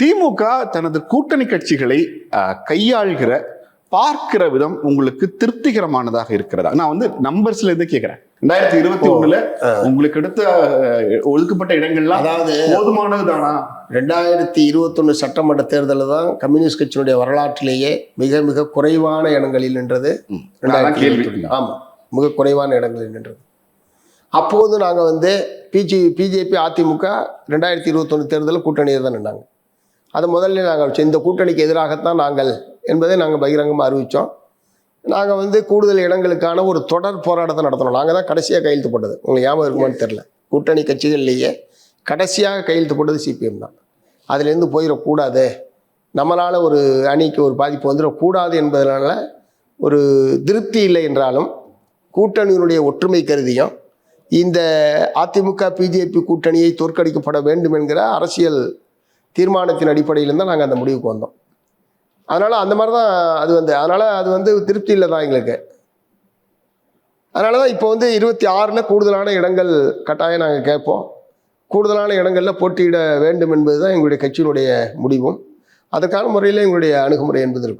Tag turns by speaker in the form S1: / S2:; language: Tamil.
S1: திமுக தனது கூட்டணி கட்சிகளை கையாள்கிற பார்க்கிற விதம் உங்களுக்கு திருப்திகரமானதாக இருக்கிறதா? நான் வந்து நம்பர்ஸ்ல இருந்து கேட்கிறேன் ரெண்டாயிரத்தி இருபத்தி ஒண்ணுல உங்களுக்கு எடுத்த அஹ், ஒதுக்கப்பட்ட இடங்கள்லாம்
S2: அதாவது
S1: போதுமானதுதானா?
S2: ரெண்டாயிரத்தி இருபத்தொன்னு சட்டமன்ற தேர்தலில் தான் கம்யூனிஸ்ட் கட்சியினுடைய வரலாற்றிலேயே மிக மிக குறைவான இடங்களில் நின்றது.
S1: கேள்வி.
S2: ஆமாம் மிக குறைவான இடங்களில் நின்றது. அப்போது நாங்கள் வந்து பிஜி பிஜேபி அதிமுக ரெண்டாயிரத்தி இருபத்தொன்று தேர்தலில் கூட்டணியில் தான் நின்னாங்க. அது முதல்ல நாங்கள் இந்த கூட்டணிக்கு எதிராகத்தான் நாங்கள் என்பதை நாங்கள் பகிரங்கமாக அறிவித்தோம் நாங்கள் வந்து கூடுதல் இடங்களுக்கான ஒரு தொடர் போராட்டத்தை நடத்தினோம். நாங்கள் தான் கடைசியாக கையெழுத்து போட்டது. உங்களுக்கு ஞாபகம் இருக்குமான்னு தெரில கூட்டணி கட்சிகள்லேயே கடைசியாக கையெழுத்து போட்டது சிபிஎம் தான். அதுலேருந்து போயிடக்கூடாது. நம்மளால் ஒரு அணிக்கு ஒரு பாதிப்பு வந்துடக்கூடாது என்பதனால ஒரு திருப்தி இல்லை என்றாலும் கூட்டணியினுடைய ஒற்றுமை கருதியும் இந்த அதிமுக பிஜேபி கூட்டணியை தோற்கடிக்கப்பட வேண்டும் என்கிற அரசியல் தீர்மானத்தின் அடிப்படையில் தான் நாங்கள் அந்த முடிவுக்கு வந்தோம். அதனால் அந்த மாதிரி தான் அது வந்து. அதனால் அது வந்து திருப்தி இல்லை தான் எங்களுக்கு. அதனால தான் இப்போ வந்து இருபத்தி ஆறில் கூடுதலான இடங்கள் கட்டாயம் நாங்கள் கேட்போம். கூடுதலான இடங்களில் போட்டியிட வேண்டும் என்பது தான் எங்களுடைய கட்சியினுடைய முடிவும். அதற்கான முறையில் எங்களுடைய அணுகுமுறை என்பது இருக்கும்.